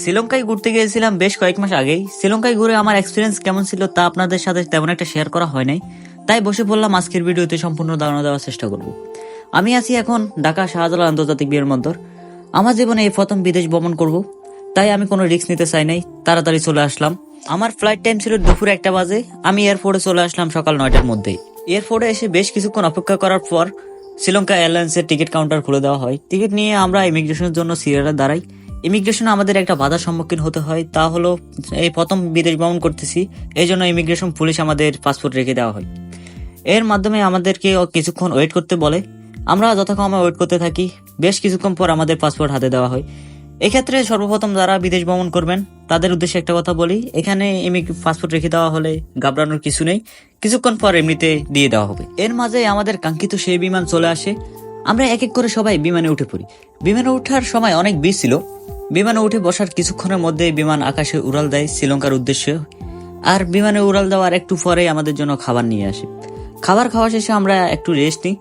শ্রীলঙ্কায় ঘুরতে গিয়েছিলাম বেশ কয়েক মাস আগেই। শ্রীলঙ্কায় ঘুরে আমার এক্সপিরিয়েন্স কেমন ছিল তা আপনাদের সাথে তেমন একটা শেয়ার করা হয় নাই। তাই বসে পড়লাম আজকের ভিডিওতে সম্পূর্ণ ধারণা দেওয়ার চেষ্টা করব। আমি আছি এখন ঢাকা শাহজালাল আন্তর্জাতিক বিমানবন্দর আমার জীবনে এই প্রথম বিদেশ ভ্রমণ করব। তাই আমি কোনো রিস্ক নিতে চাই নাই। তাড়াতাড়ি চলে আসলাম। আমার ফ্লাইট টাইম ছিল দুপুর একটা বাজে। আমি এয়ারপোর্টে চলে আসলাম সকাল নয়টার মধ্যেই এয়ারপোর্টে এসে বেশ কিছুক্ষণ অপেক্ষা করার পর শ্রীলঙ্কা এয়ারলাইন্সের টিকিট কাউন্টার খুলে দেওয়া হয়। টিকিট নিয়ে আমরা ইমিগ্রেশনের জন্য সিরিয়ালে দাঁড়াই। ইমিগ্রেশনে আমাদের একটা বাধার সম্মুখীন হতে হয়। তা হলো, এই প্রথম বিদেশ ভ্রমণ করতেছি এই জন্য ইমিগ্রেশন পুলিশ আমাদের পাসপোর্ট রেখে দেওয়া হয়। এর মাধ্যমে আমাদেরকে কিছুক্ষণ ওয়েট করতে বলে। আমরা যথাক্রমে ওয়েট করতে থাকি। বেশ কিছুক্ষণ পর আমাদের পাসপোর্ট হাতে দেওয়া হয়। এক্ষেত্রে সর্বপ্রথম যারা বিদেশ ভ্রমণ করবেন, তাদের উদ্দেশ্যে একটা কথা বলি। এখানে এমনি পাসপোর্ট রেখে দেওয়া হলে ঘাবড়ানোর কিছু নেই। কিছুক্ষণ পর এমনিতে দিয়ে দেওয়া হবে। এর মাঝে আমাদের কাঙ্ক্ষিত সেই বিমান চলে আসে। আমরা এক এক করে সবাই বিমানে উঠে পড়ি। বিমানে ওঠার সময় অনেক বীজ ছিল। বিমানে উঠে বসার কিছুক্ষণের মধ্যে বিমান আকাশে উড়াল দেয় শ্রীলঙ্কার উদ্দেশ্যে। আর বিমানে উড়াল দেওয়ার একটু পরেই আমাদের জন্য খাবার নিয়ে আসে। খাবার খাওয়া শেষে আমরা একটু রেস্ট নিই।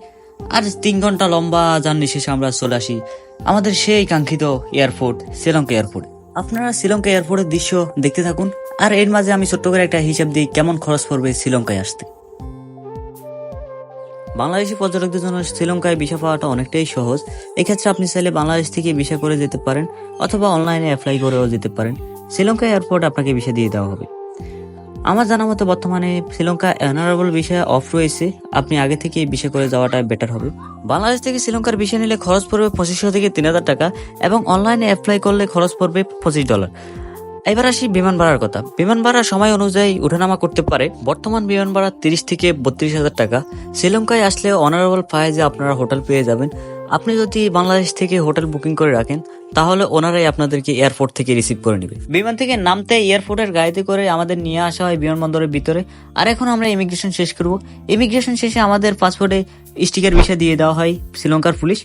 আর তিন ঘণ্টা লম্বা জার্নি শেষে আমরা চলে আসি আমাদের সেই কাঙ্ক্ষিত এয়ারপোর্ট শ্রীলঙ্কা এয়ারপোর্ট আপনারা শ্রীলঙ্কা এয়ারপোর্টের দৃশ্য দেখতে থাকুন। আর এর মাঝে আমি ছোট্ট করে একটা হিসাব দিই কেমন খরচ পড়বে শ্রীলঙ্কায় আসতে। বাংলাদেশি পর্যটকদের জন্য শ্রীলঙ্কায় ভিসা পাওয়াটা অনেকটাই সহজ। এক্ষেত্রে আপনি চাইলে বাংলাদেশ থেকে ভিসা করে যেতে পারেন অথবা অনলাইনে অ্যাপ্লাই করেও যেতে পারেন। শ্রীলঙ্কা এয়ারপোর্ট আপনাকে ভিসা দিয়ে দেওয়া হবে। আমার জানা মতো বর্তমানে শ্রীলঙ্কা অনারেবল বিষয় অফ রয়েছে। আপনি আগে থেকে বিষয় করে যাওয়াটা বেটার হবে। বাংলাদেশ থেকে শ্রীলঙ্কার বিষয় নিলে খরচ পড়বে পঁচিশশো থেকে তিন হাজার টাকা এবং অনলাইনে অ্যাপ্লাই করলে খরচ পড়বে পঁচিশ ডলার এবার আসি বিমান ভাড়ার কথা। বিমান ভাড়া সময় অনুযায়ী উঠানামা করতে পারে। বর্তমান বিমান ভাড়া তিরিশ থেকে বত্রিশ হাজার টাকা। শ্রীলঙ্কায় আসলে অনারেবল প্রাইজে আপনারা হোটেল পেয়ে যাবেন। আপনি যদি বাংলাদেশ থেকে হোটেল বুকিং করে রাখেন, তাহলে ওনারাই আপনাদেরকে এয়ারপোর্ট থেকে রিসিভ করে নেবে। বিমান থেকে নামতে এয়ারপোর্টের গাড়িতে করে আমাদের নিয়ে আসা হয় বিমানবন্দরের ভিতরে। আর এখন আমরা ইমিগ্রেশন শেষ করব। ইমিগ্রেশন শেষে আমাদের পাসপোর্টে স্টিকার বিষয় দিয়ে দেওয়া হয় শ্রীলঙ্কার পুলিশ।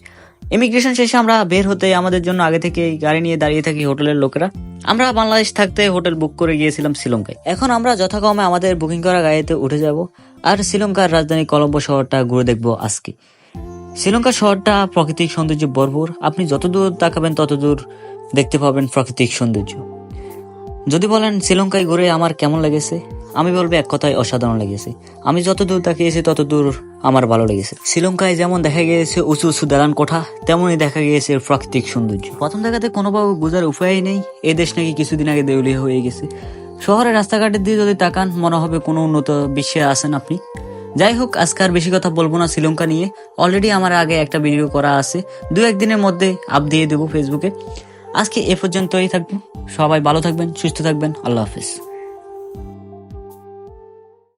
ইমিগ্রেশন শেষে আমরা বের হতে আমাদের জন্য আগে থেকে গাড়ি নিয়ে দাঁড়িয়ে থাকি হোটেলের লোকেরা। আমরা বাংলাদেশ থাকতে হোটেল বুক করে গিয়েছিলাম শ্রীলঙ্কায়। এখন আমরা যথাক্রমে আমাদের বুকিং করা গাড়িতে উঠে যাব আর শ্রীলঙ্কার রাজধানী কলম্বো শহরটা ঘুরে দেখব আজকে। শ্রীলঙ্কা শহরটা প্রাকৃতিক সৌন্দর্য ভরপুর। আপনি যতদূর তাকাবেন, ততদূর দেখতে পাবেন প্রাকৃতিক সৌন্দর্য। যদি বলেন শ্রীলঙ্কায় ঘুরে আমার কেমন লেগেছে? আমি বলব এক কথায় অসাধারণ লেগেছে। আমি যতদূর তাকিয়েছি ততদূর আমার ভালো লেগেছে। শ্রীলঙ্কায় যেমন দেখা গিয়েছে উঁচু উঁচু দালান কোঠা, তেমনই দেখা গিয়েছে প্রাকৃতিক সৌন্দর্য। প্রথম দেখাতে কোনোভাবে বোঝার উপায়ই নেই। এ দেশ নাকি কিছুদিন আগে দেউলিয়া হয়ে গেছে। শহরের রাস্তাঘাটের দিয়ে যদি তাকান, মনে হবে কোনো উন্নত বিশ্বে আছেন আপনি। যাই হোক, আজকে আর বেশি কথা বলব না শ্রীলঙ্কা নিয়ে। অলরেডি আমার আগে একটা ভিডিও করা আছে। দু একদিনের মধ্যে আপ দিয়ে দেবো ফেসবুকে আজকে এ পর্যন্তই থাকব। সবাই ভালো থাকবেন, সুস্থ থাকবেন। আল্লাহ হাফিজ।